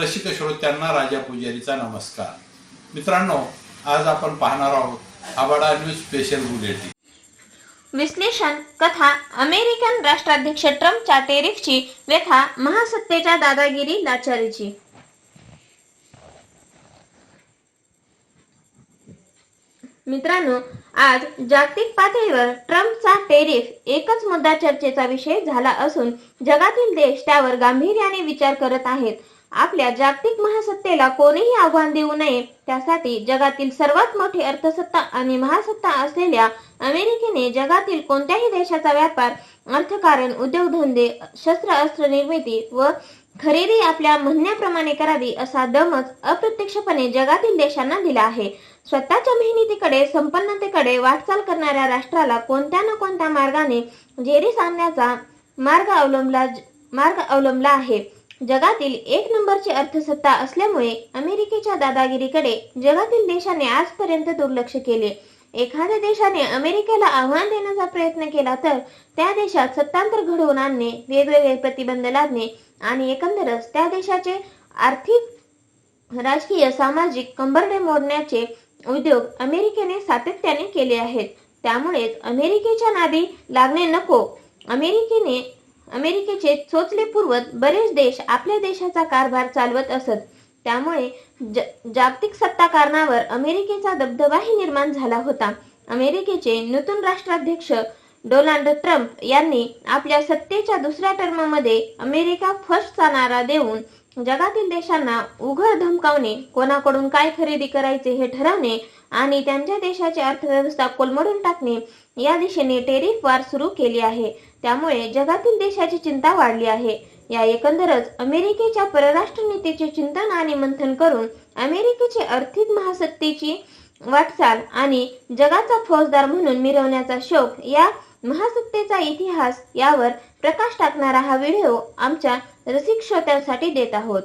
रसिक श्रोत्यांना राजा पुजारीचा नमस्कार. मित्रांनो आज आपण पाहणार आहोत आबाडा न्यूज स्पेशल बुलेटिन. विश्लेषण कथा अमेरिकन राष्ट्राध्यक्ष ट्रम्पच्या टेरिफची व्यथा महासत्तेच्या दादागिरी लाचारीची. मित्रांनो आज जागतिक पातळीवर ट्रम्पचा टेरिफ एकच मुद्दा चर्चेचा विषय झाला असून जगातील देश त्यावर गांभीर्याने विचार करत आहेत. आपल्या जागतिक महासत्तेला कोणीही आव्हान देऊ नये. त्यासाठी जगातील सर्वात मोठी अर्थसत्ता आणि महासत्ता असलेल्या अमेरिकेने जगातील कोणत्याही देशाचा व्यापार अर्थकारण उद्योगधंदे शस्त्र अस्त्र निर्मिती व खरेदी आपल्या म्हणण्याप्रमाणे करावी असा दमच अप्रत्यक्षपणे जगातील देशांना दिला आहे. स्वतःच्या मेहनतीकडे संपन्नतेकडे वाटचाल करणाऱ्या राष्ट्राला कोणत्या ना कोणत्या मार्गाने जेरीस आणण्याचा मार्ग अवलंबला मार्ग अवलंबला आहे. जगातील एक नंबरची अर्थसत्ता असल्यामुळे अमेरिकेच्या दादागिरीकडे जगातील देशाने आजपर्यंत दुर्लक्ष केले. एखाद्या देशाने अमेरिकेला आव्हान देण्याचा प्रयत्न केला तर त्या देशात सत्तांतर घडवून आणणे वेगवेगळे प्रतिबंध लादणे आणि एकंदरच त्या देशाचे आर्थिक राजकीय सामाजिक कंबरडे मोडण्याचे उद्योग अमेरिकेने सातत्याने केले आहेत. त्यामुळेच अमेरिकेच्या नादी लागणे नको. अमेरिकेने अमेरिकेचे चोचले पूर्वत बरेच देश आपल्या देशाचा कारभार चालवत असत. त्यामुळे ज जागतिक सत्ता कारणावर अमेरिकेचा दबदबाही निर्माण झाला होता. अमेरिकेचे नूतन राष्ट्राध्यक्ष डोनाल्ड ट्रम्प यांनी आपल्या सत्तेच्या दुसऱ्या टर्ममध्ये अमेरिका फर्स्टचा नारा देऊन जगातील देशांना उघड धमकावणे कोणाकडून काय खरेदी करायचे हे ठरवणे आणि त्यांच्या देशाची अर्थव्यवस्था कोलमडून टाकणे या दिशेने टेरिफ वार सुरू केली आहे. त्यामुळे जगातील देशाची चिंता वाढली आहे. या एकंदरच अमेरिकेच्या परराष्ट्र नीतीचे चिंतन आणि मंथन करून अमेरिकेची आर्थिक महासत्तेची वाटचाल आणि जगाचा फौजदार म्हणून मिरवण्याचा शौक या महासत्तेचा इतिहास यावर प्रकाश टाकणारा हा व्हिडिओ आमच्या रसिक श्रोत्यांसाठी देत आहोत.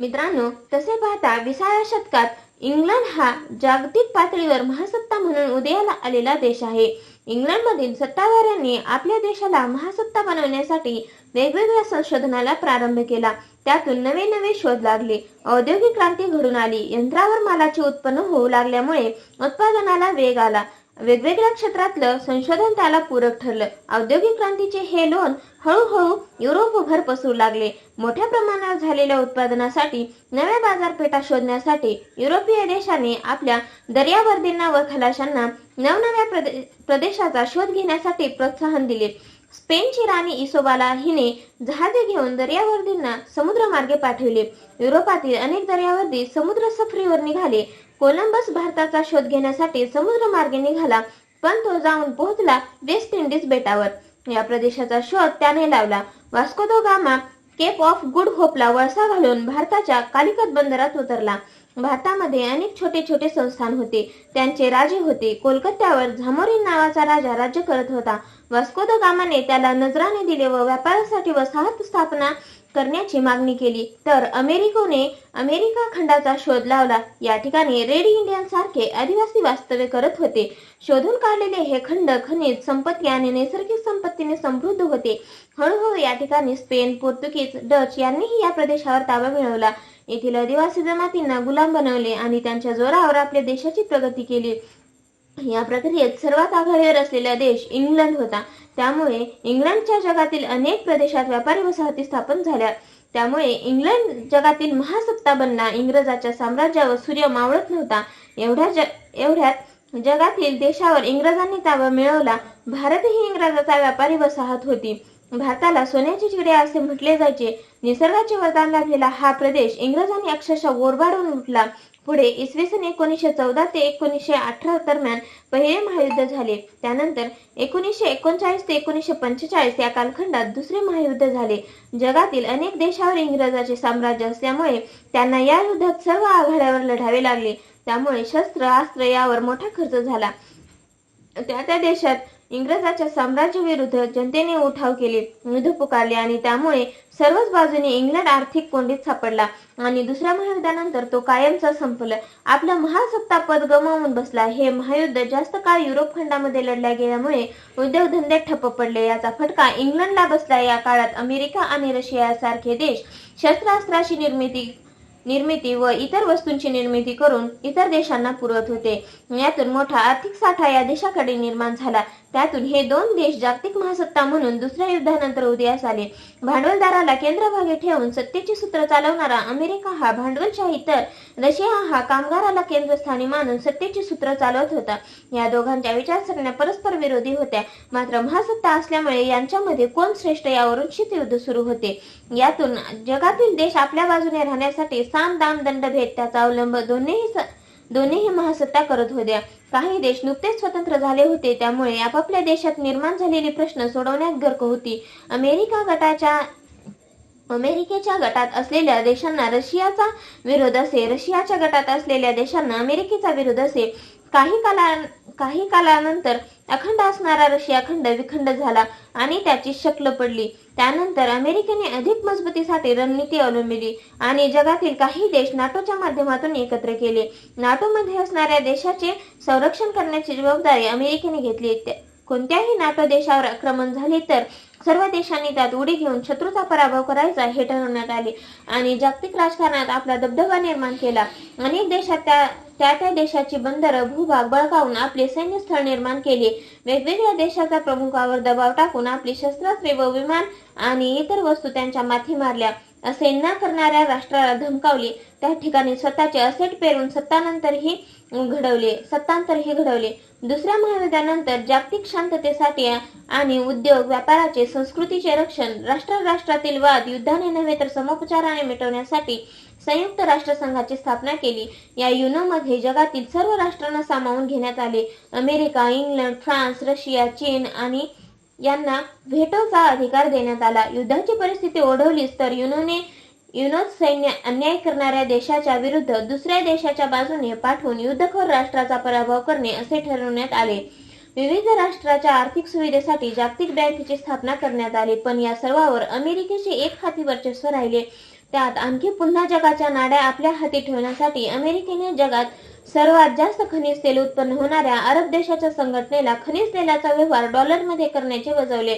मित्रांनो तसे पाहता विसाव्या शतकात इंग्लंड हा जागतिक पातळीवर महासत्ता म्हणून उदयाला आलेला देश आहे. इंग्लंडमधील सत्ताधाऱ्यांनी आपल्या देशाला महासत्ता बनवण्यासाठी वेगवेगळ्या संशोधनाला प्रारंभ केला. त्यातून नवे नवे शोध लागले. औद्योगिक क्रांती घडून आली. यंत्रावर मालाचे उत्पन्न होऊ लागल्यामुळे उत्पादनाला वेग आला. वेगवेगळ्या क्षेत्रातलं संशोधन त्याला पूरक ठरलं. औद्योगिक क्रांतीचे हे लोन हळूहळू युरोपभर पसरू लागले. मोठ्या प्रमाणावर झालेल्या उत्पादनासाठी नव्या बाजारपेठा शोधण्यासाठी युरोपीय देशाने आपल्या दर्यावर्दींना व खलाशांना नवनव्या प्रदे प्रदेशाचा शोध घेण्यासाठी प्रोत्साहन दिले. स्पेनची राणी इसोबाला हिने जहाजे घेऊन दर्यावर्दींना समुद्रमार्गे पाठविले. युरोपातील अनेक दर्यावर्दी समुद्र सफरीवर निघाले. कोलंबस भारताचा शोध घेण्यासाठी समुद्र मार्गे निघाला पण तो जाऊन पोहोचला वेस्ट इंडिज बेटावर. या प्रदेशाचा शोध त्याने लावला. Vasco da Gama Cape of Good होपला वळसा घालून भारताच्या कालिकत बंदरात उतरला. भारतामध्ये अनेक छोटे छोटे संस्थान होते. त्यांचे राजे होते. कोलकात्यावर झामोरीन नावाचा राजा राज्य करत होता. वास्को द गामाने त्याला नजराने दिले व व्यापारासाठी वसाहत स्थापना करण्याची मागणी केली. तर अमेरिकोने अमेरिका खंडाचा शोध लावला. या ठिकाणी रेड इंडियन सारखे आदिवासी वास्तव्य करत होते. शोधून काढलेले हे खंड खनिज संपत्ती आणि नैसर्गिक संपत्तीने समृद्ध होते. हळूहळू या ठिकाणी स्पेन पोर्तुगीज डच यांनीही या प्रदेशावर ताबा मिळवला. येथील आदिवासी जमातींना गुलाम बनवले आणि त्यांच्या जोरावर आपल्या देशाची प्रगती केली. या प्रक्रियेत सर्वात आघाडीवर असलेला देश इंग्लंड होता. त्यामुळे इंग्लंडच्या जगातील अनेक प्रदेशात व्यापारी वसाहती स्थापन झाल्या. त्यामुळे इंग्लंड जगातील महासत्ता बनला. इंग्रजाच्या साम्राज्यावर सूर्य मावळत नव्हता. एवढ्या ज एवढ्यात जगातील देशावर इंग्रजांनी ताबा मिळवला. भारत ही इंग्रजाचा व्यापारी वसाहत होती. भारताला सोन्याची चिडे असे म्हटले जायचे. निसर्गाचे वरदान लाभलेला हा प्रदेश इंग्रजांनी अक्षरशः ओरबाडून उठला पुढे इसवी सन एकोणीसशे चौदा ते एकोणीसशे अठरा दरम्यान पहिले महायुद्ध झाले. त्यानंतर एकोणीसशे एकोणचाळीस ते एकोणीसशे पंचेचाळीस या कालखंडात दुसरे महायुद्ध झाले. जगातील अनेक देशावर इंग्रजाचे साम्राज्य असल्यामुळे त्यांना या युद्धात सर्व आघाड्यावर लढावे लागले. त्यामुळे शस्त्र अस्त्र यावर मोठा खर्च झाला. त्या त्या देशात इंग्रजाच्या साम्राज्य विरुद्ध जनतेने उठाव केले. युद्ध पुकारले आणि त्यामुळे सर्वच बाजूने इंग्लंड आर्थिक कोंडीत सापडला. आणि दुसऱ्या महायुद्धानंतर तो कायमचा संपला. आपला महासत्ता पद गमावून बसला. हे महायुद्ध जास्त काळ युरोप खंडामध्ये लढल्या गेल्यामुळे उद्योगधंदे ठप्प पडले याचा फटका इंग्लंडला बसला. या काळात अमेरिका आणि रशिया सारखे देश शस्त्रास्त्राची निर्मिती निर्मिती व इतर वस्तूंची निर्मिती करून इतर देशांना पुरवत होते. यातून मोठा आर्थिक साठा या देशाकडे निर्माण झाला. त्यातून हे दोन देश जागतिक महासत्ता म्हणून दुसऱ्या युद्धानंतर उदयास आले. भांडवलदाराला केंद्रभागी ठेवून सत्तेची सूत्र चालवणारा अमेरिका हा भांडवलशाही तर रशिया हा कामगाराला केंद्रस्थानी मानून सत्तेची सूत्र चालवत होता. या दोघांच्या विचारसरण्या परस्पर विरोधी होत्या. मात्र महासत्ता असल्यामुळे यांच्यामध्ये कोण श्रेष्ठ यावरून शीतयुद्ध सुरू होते? यातून जगातील देश आपल्या बाजूने राहण्यासाठी साम दाम दंड भेद त्याचा अवलंब दोन्ही दोन्हीही महासत्ता करत होत्या. काही देश नुकतेच स्वतंत्र झाले होते त्यामुळे आपापल्या देशात निर्माण झालेली प्रश्न सोडवण्यात गर्क होती. अमेरिका गटाच्या अमेरिकेच्या गटात असलेल्या देशांना रशियाचा विरोध असे रशियाच्या गटात असलेल्या देशांना अमेरिकेचा विरोध असे. काही काला काही कालानंतर अखंड असणारा रशिया खंड विखंड झाला आणि त्याची शक्ल पडली. त्यानंतर अमेरिकेने अधिक मजबूतीसाठी रणनीती अवलंबिली आणि जगातील काही देश नाटोच्या माध्यमातून एकत्र केले. नाटोमध्ये असणाऱ्या देशाचे संरक्षण करण्याची जबाबदारी अमेरिकेने घेतली. कोणत्याही नाटो देशावर आक्रमण झाले तर सर्व देशांनी त्यात उडी घेऊन शत्रूचा पराभव करायचा हे ठरवण्यात आले. आणि जागतिक राजकारणात आपला दबदबा निर्माण केला. अनेक देशात त्या त्या त्या देशाची बंदर भूभाग बळकावून आपले सैन्य स्थळ निर्माण केले. वेगवेगळ्या देशाच्या प्रमुखावर दबाव टाकून आपली शस्त्रास्त्रे व विमान आणि इतर वस्तू त्यांच्या माथी मारल्या. असे न करणाऱ्या राष्ट्राला धमकावले. त्या ठिकाणी स्वतःचे असेट पेरून सत्तानंतरही घडवले सत्तांतरही घडवले. दुसऱ्या महायुद्धानंतर जागतिक शांततेसाठी आणि उद्योग व्यापाराचे संस्कृतीचे रक्षण राष्ट्र राष्ट्रातील वाद युद्धाने नव्हे तर समोपचाराने मिटवण्यासाठी संयुक्त राष्ट्रसंघाची स्थापना केली. या युनोमध्ये जगातील सर्व राष्ट्रांना सामावून घेण्यात आले. अमेरिका इंग्लंड फ्रान्स रशिया चीन आणि यांना व्हेटोचा अधिकार देण्यात आला. युद्धाची परिस्थिती ओढवलीच तर युनोने युनोत सैन्य अन्याय करणाऱ्या देशाच्या विरुद्ध दुसऱ्या देशाच्या बाजूने पाठवून युद्धखोर राष्ट्राचा पराभव करणे असे ठरवण्यात आले. विविध राष्ट्राच्या आर्थिक सुविधेसाठी जागतिक बँकेची स्थापना करण्यात आली पण या सर्वावर अमेरिकेचे एक हाती वर्चस्व राहिले. त्यात आणखी पुन्हा जगाच्या नाड्या आपल्या हाती ठेवण्यासाठी अमेरिकेने जगात सर्वात जास्त खनिज तेल उत्पन्न होणाऱ्या अरब देशाच्या संघटनेला खनिज तेलाचा व्यवहार डॉलरमध्ये करण्याचे वजवले.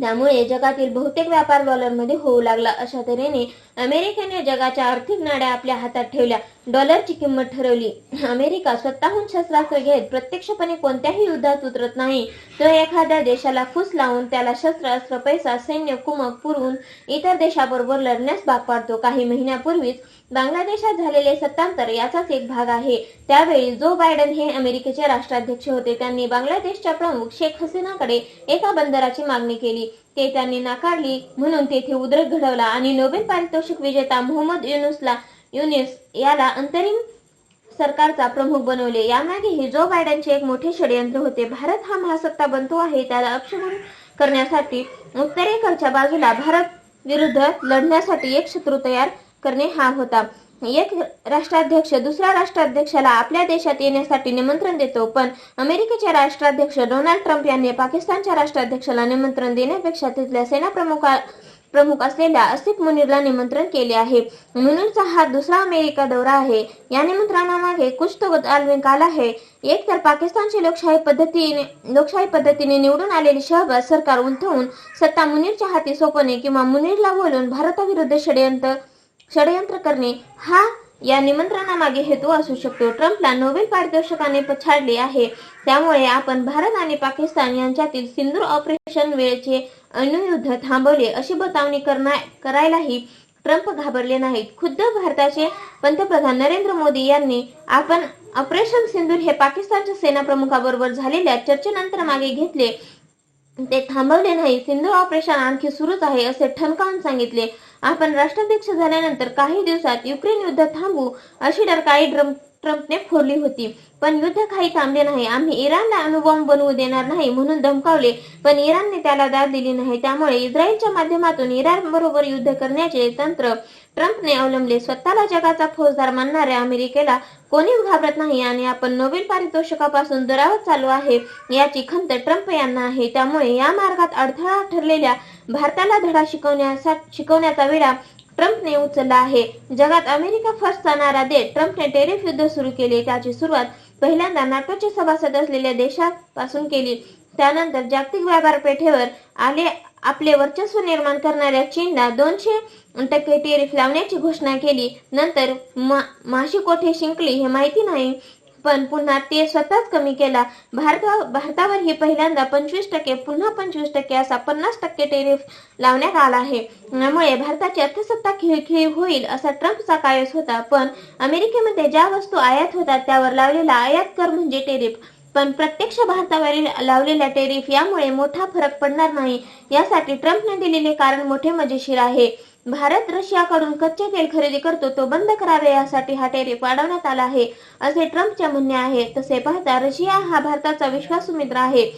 त्यामुळे जगातील बहुतेक व्यापार डॉलरमध्ये होऊ लागला अशा तऱ्हेने अमेरिकेने जगाच्या आर्थिक नाड्या आपल्या हातात ठेवल्या. डॉलरची किंमत ठरवली. अमेरिका स्वतःहून शस्त्रास्त्र घेत प्रत्यक्षपणे कोणत्याही युद्धात उतरत नाही. तो एखाद्या देशाला फुस लावून त्याला शस्त्रास्त्र पैसा सैन्य कुमक पुरवून इतर देशाबरोबर लढण्यास भाग पाडतो. काही महिन्यापूर्वीच बांगलादेशात झालेले सत्तांतर याचाच एक भाग आहे. त्यावेळी जो बायडन हे अमेरिकेचे राष्ट्राध्यक्ष होते त्यांनी बांगलादेशच्या प्रमुख शेख हसीनाकडे एका बंदराची मागणी केली. ते त्यांनी नाकारली. म्हणून तेथे उद्रेक घडवला आणि नोबेल पारितोषिक विजेता मोहम्मद युनुसला युनिस याला अंतरिम सरकारचा प्रमुख बनवले. यामागे हे जो बायडनचे एक मोठे षडयंत्र होते भारत हा महासत्ता बनतो आहे त्याला अक्षमण करण्यासाठी उत्तरेकडच्या बाजूला भारत विरुद्ध लढण्यासाठी एक शत्रू तयार करणे हा होता. एक राष्ट्राध्यक्ष दुसऱ्या राष्ट्राध्यक्षाला आपल्या देशात येण्यासाठी निमंत्रण देतो पण अमेरिकेचे राष्ट्राध्यक्ष डोनाल्ड ट्रम्प यांनी पाकिस्तानच्या राष्ट्राध्यक्षाला निमंत्रण देण्यापेक्षा तिथल्या सेनाप्रमुखा प्रमुख असलेल्या असिफ मुनीरला निमंत्रण केले आहे. मुनीरचा हा दुसरा अमेरिका दौरा आहे. या निमंत्रणामागे कुछ तो काल आहे. एक तर पाकिस्तानची लोकशाही पद्धतीने लोकशाही पद्धतीने निवडून आलेली शहबाज सरकार उलथवून सत्ता मुनीरच्या हाती सोपवणे किंवा मुनीरला बोलून भारताविरुद्ध षडयंत्र षडयंत्र करणे हा या निमंत्रणामागे हेतू असू शकतो. ट्रम्पला नोबेल पारितोषिकाने पछाडले आहे. त्यामुळे आपण भारत आणि पाकिस्तान यांच्यातील सिंदूर ऑपरेशन वेळेचे अणुयुद्ध थांबवले अशी बतावणी करायलाही ट्रम्प घाबरले नाहीत. खुद्द भारताचे पंतप्रधान नरेंद्र मोदी यांनी आपण ऑपरेशन सिंदूर हे पाकिस्तानच्या सेनाप्रमुखाबरोबर झालेल्या चर्चेनंतर मागे घेतले. ते थांबवले नाही. सिंधू ऑपरेशन आणखी सुरूच आहे असे ठणकावून सांगितले. आपण राष्ट्राध्यक्ष झाल्यानंतर काही दिवसात युक्रेन युद्ध थांबू अशी डरकाळी काही ट्रम्पने फोडली होती. पण युद्ध काही थांबले नाही. आम्ही इराणला अणुबॉम्ब बनवू देणार नाही म्हणून धमकावले. पण इराणने त्याला दाद दिली नाही. त्यामुळे इस्रायलच्या माध्यमातून इराण बरोबर युद्ध करण्याचे तंत्र ट्रम्पने अवलंबले स्वतःला जगाचा फौजदार मानणाऱ्या अमेरिकेला कोणीच घाबरत नाही आणि आपण नोबेल पारितोषिकापासून दुरावत चालू आहे याची खंत ट्रम्प यांना आहे. त्यामुळे या मार्गात अडथळा ठरलेल्या भारताला धडा शिकवण्याचा शिकवण्याचा वेळा ट्रम्पने उचलला आहे. जगात अमेरिका फर्स्ट जाणारा देश ट्रम्पने टेरिफ युद्ध सुरू केले. त्याची सुरुवात पहिल्यांदा नाटोचे सभासद असलेल्या देशापासून केली. त्यानंतर जागतिक व्यापारपेठेवर आले आपले वर्चस्व निर्माण करणाऱ्या चीनला दोनशे टक्के टेरिफ लावण्याची घोषणा केली. नंतर मा- माशी कोठे शिंकली हे माहिती नाही पण पुन्हा ते स्वतःच कमी केला. भारता भारतावर ही पहिल्यांदा पंचवीस टक्के पुन्हा पंचवीस टक्के असा पन्नास टक्के टेरिफ लावण्यात आला आहे. यामुळे भारताची अर्थसत्ता खिळखिळी होईल असा ट्रम्पचा कायस होता. पण अमेरिकेमध्ये ज्या वस्तू आयात होतात त्यावर लावलेला आयात कर म्हणजे टेरिफ. पण प्रत्यक्ष भारतावरील लावलेल्या टेरिफ यामुळे मोठा फरक पडणार नाही. यासाठी ट्रम्पने दिलेले कारण मोठे मजेशीर आहे. भारत रशियाकडून कच्चे तेल खरेदी करतो तो बंद करावे यासाठी हा टेरिफ वाढवण्यात आला आहे असे ट्रम्पचे म्हणणे आहे. तसे पाहता रशिया हा भारताचा विश्वासू मित्र आहे.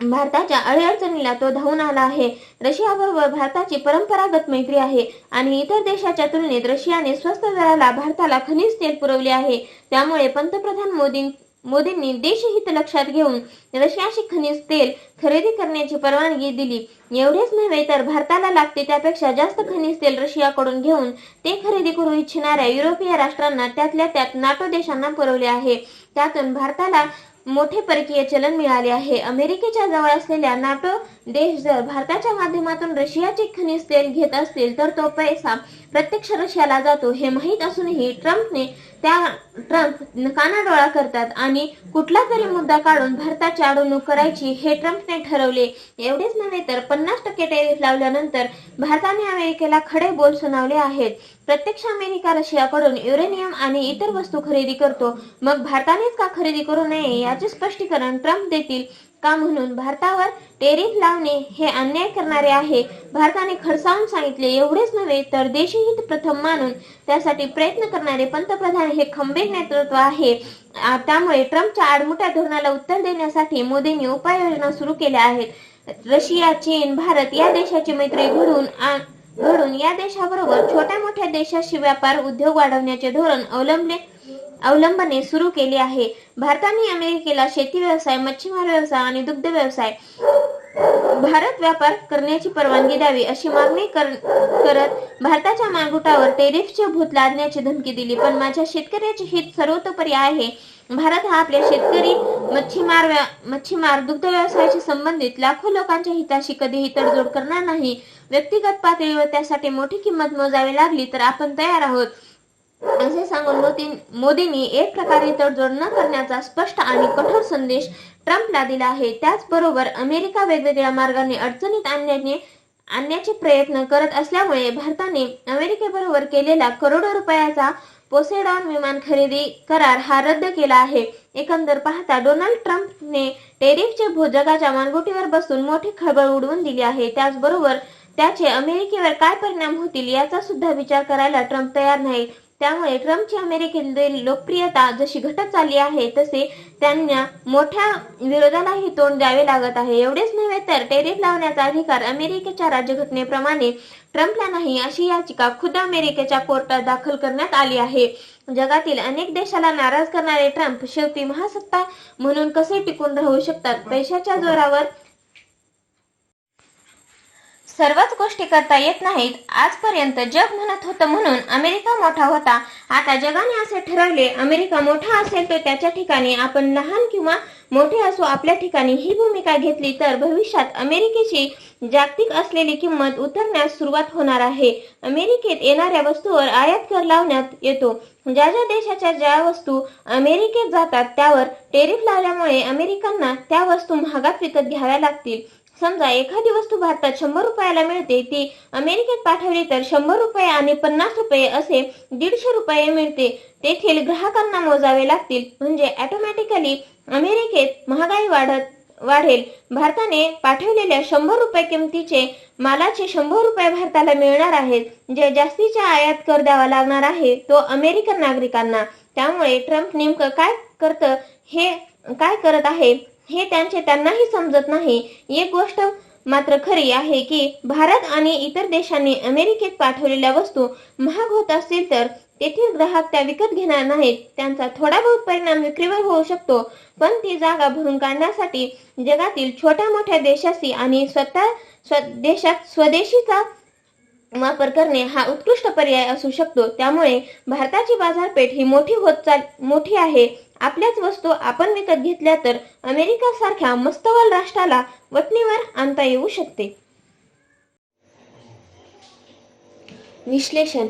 भारताच्या अडीअडचणीला तो धावून आला आहे. रशियाबरोबर भारताची परंपरागत मैत्री आहे आणि इतर देशाच्या तुलनेत रशियाने स्वस्त दराला भारताला खनिज तेल पुरवले आहे. त्यामुळे पंतप्रधान मोदी मोदींनी देशहित लक्षात घेऊन रशियाशी खनिज तेल खरेदी करण्याची परवानगी दिली. एवढेच नव्हे तर भारताला लागते त्यापेक्षा जास्त खनिज तेल रशियाकडून घेऊन ते खरेदी करू इच्छिणाऱ्या युरोपीय राष्ट्रांना त्यातल्या त्यात नाटो देशांना पुरवले आहे. त्यातून भारताला मोठे परकीय चलन मिळाले आहे. अमेरिकेच्या जवळ असलेल्या नाटो देश जर भारताच्या माध्यमातून रशियाचे खनिज तेल घेत असतील तर तो पैसा प्रत्यक्ष रशियाला जातो. हे माहीत असूनही ट्रम्पने त्या ट्रम्प कानाडोळा करतात आणि कुठला तरी मुद्दा काढून भारताची अडवणूक करायची हे ट्रम्पने ठरवले. एवढेच नव्हे तर पन्नास टक्के टॅरिफ लावल्यानंतर भारताने अमेरिकेला खडे बोल सुनावले आहेत. प्रत्यक्ष अमेरिका रशियाकडून युरेनियम आणि इतर वस्तू खरेदी करतो. मग भारतानेच का खरेदी करू नये याचे स्पष्टीकरण ट्रम्प देतील. का म्हणून भारतावर टेरिफ लावणे हे अन्याय करणारे आहे? भारताने खडसावून सांगितले एवढेच नव्हे तर देशहित प्रथम मानून त्यासाठी प्रयत्न करणारे पंतप्रधान हे खंबीर नेतृत्व आहे. त्यामुळे ट्रम्पच्या आडमुठ्या धोरणाला उत्तर देण्यासाठी मोदींनी उपाययोजना सुरू केल्या आहेत. रशिया चीन भारत या देशाची मैत्री घडून आ- घडून या देशाबरोबर छोट्या मोठ्या देशाशी व्यापार उद्योग वाढवण्याचे धोरण अवलंबले अवलंबने सुरू केले आहे. भारताने अमेरिकेला शेती व्यवसाय मच्छीमार व्यवसाय आणि दुग्ध व्यवसाय भारत व्यापार करण्याची परवानगी द्यावी अशी मागणी कर- करत भारताच्या मागुटावर टेरिफचे भूत लादण्याची धमकी दिली. पण माझ्या शेतकऱ्याचे हित सर्वतोपरी आहे. भारत हा आपल्या शेतकरी मच्छीमार व्या- मच्छीमार दुग्ध व्यवसायाशी संबंधित लाखो लोकांच्या हिताशी कधीही तडजोड करणार नाही. व्यक्तिगत पातळीवर त्यासाठी मोठी किंमत मोजावी लागली तर आपण तयार आहोत. असे सांगून मोदी मोदींनी एक प्रकारे तडजोड न करण्याचा स्पष्ट आणि कठोर संदेश ट्रम्पला दिला आहे. त्याचबरोबर अमेरिका वेगवेगळ्या मार्गाने अडचणीत आणण्याने आणण्याचे प्रयत्न करत असल्यामुळे भारताने अमेरिकेबरोबर केलेला करोडो रुपयाचा पोसेडॉन विमान खरेदी करार हा रद्द केला आहे. एकंदर पाहता डोनाल्ड ट्रम्पने टेरिफचे भूत जगाच्या मानगुटीवर बसून मोठी खळबळ उडवून दिली आहे. त्याचबरोबर त्याचे अमेरिकेवर काय परिणाम होतील याचा सुद्धा विचार करायला ट्रम्प तयार नाही त्यामुळे ट्रम्पची अमेरिकेतील लोकप्रियता जशी घटत चालली आहे तसे त्यांना मोठ्या विरोधालाही तोंड द्यावे लागत आहे. एवढेच नव्हे तर टेरिफ लावण्याचा अधिकार अमेरिकेच्या राज्यघटनेप्रमाणे ट्रम्पला नाही अशी याचिका खुद्द अमेरिकेच्या कोर्टात दाखल करण्यात आली आहे. जगातील अनेक देशाला नाराज करणारे ट्रम्प शेवटी महासत्ता म्हणून कसे टिकून राहू शकतात? पैशाच्या जोरावर सर्वच गोष्टी करता येत नाहीत. आजपर्यंत जग म्हणत होतं म्हणून अमेरिका मोठा होता. आता जगाने असे ठरवले अमेरिका मोठा असेल तर त्याच्या ठिकाणी आपण लहान किंवा मोठे असो आपल्या ठिकाणी ही भूमिका घेतली तर भविष्यात अमेरिकेची जागतिक असलेली किंमत उतरण्यास सुरुवात होणार आहे. अमेरिकेत येणाऱ्या वस्तूवर आयात कर लावण्यात येतो. ज्या ज्या देशाच्या ज्या वस्तू अमेरिकेत जातात त्यावर टेरिफ लावल्यामुळे अमेरिकांना त्या वस्तू महागात विकत घ्याव्या लागतील. समजा एखादी वस्तू भारतात शंभर रुपयाला मिळते ती अमेरिकेत पाठवली तर शंभर रुपये आणि पन्नास रुपये असे दीडशे रुपये मिळते. तेथील ग्राहकांना मोजावे लागतील. म्हणजे ऑटोमॅटिकली अमेरिकेत महागाई वाढत वाढेल. भारताने पाठवलेल्या शंभर रुपये किमतीचे मालाचे शंभर रुपये भारताला मिळणार आहेत. जे जास्तीचा आयात कर द्यावा लागणार आहे तो अमेरिकन नागरिकांना. त्यामुळे ट्रम्प नेमकं काय करतं हे काय करत आहे? हे त्यांचे त्यांनाही समजत नाही. एक गोष्ट मात्र खरी आहे की भारत आणि इतर देशांनी अमेरिकेत पाठवलेल्या वस्तू महाग होत असतील तर तेथील ग्राहक त्या विकत घेणार नाहीत. त्यांचा थोडा बहुत परिणाम विक्रीवर होऊ शकतो. पण ती जागा भरून काढण्यासाठी जगातील छोट्या मोठ्या देशाशी आणि स्वतः देशात स्वदेशीचा वापर करणे हा उत्कृष्ट पर्याय असू शकतो. त्यामुळे भारताची बाजारपेठ ही मोठी होत चाल मोठी आहे. आपल्याच वस्तू आपण विकत घेतल्या तर अमेरिका सारख्या मस्तवाल राष्ट्राला वतनीवर आणता येऊ शकते. विश्लेषण.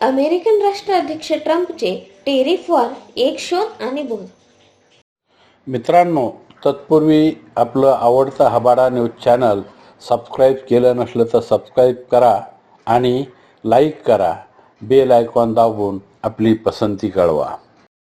अमेरिकन राष्ट्राध्यक्ष ट्रम्पचे टेरिफवर एक शोध आणि बोध. मित्रांनो तत्पूर्वी आपलं आवडतं हबाडा न्यूज चॅनल सबस्क्राईब केलं नसलं तर सबस्क्राईब करा आणि लाईक करा. बेल आयकॉन दाबून आपली पसंती कळवा.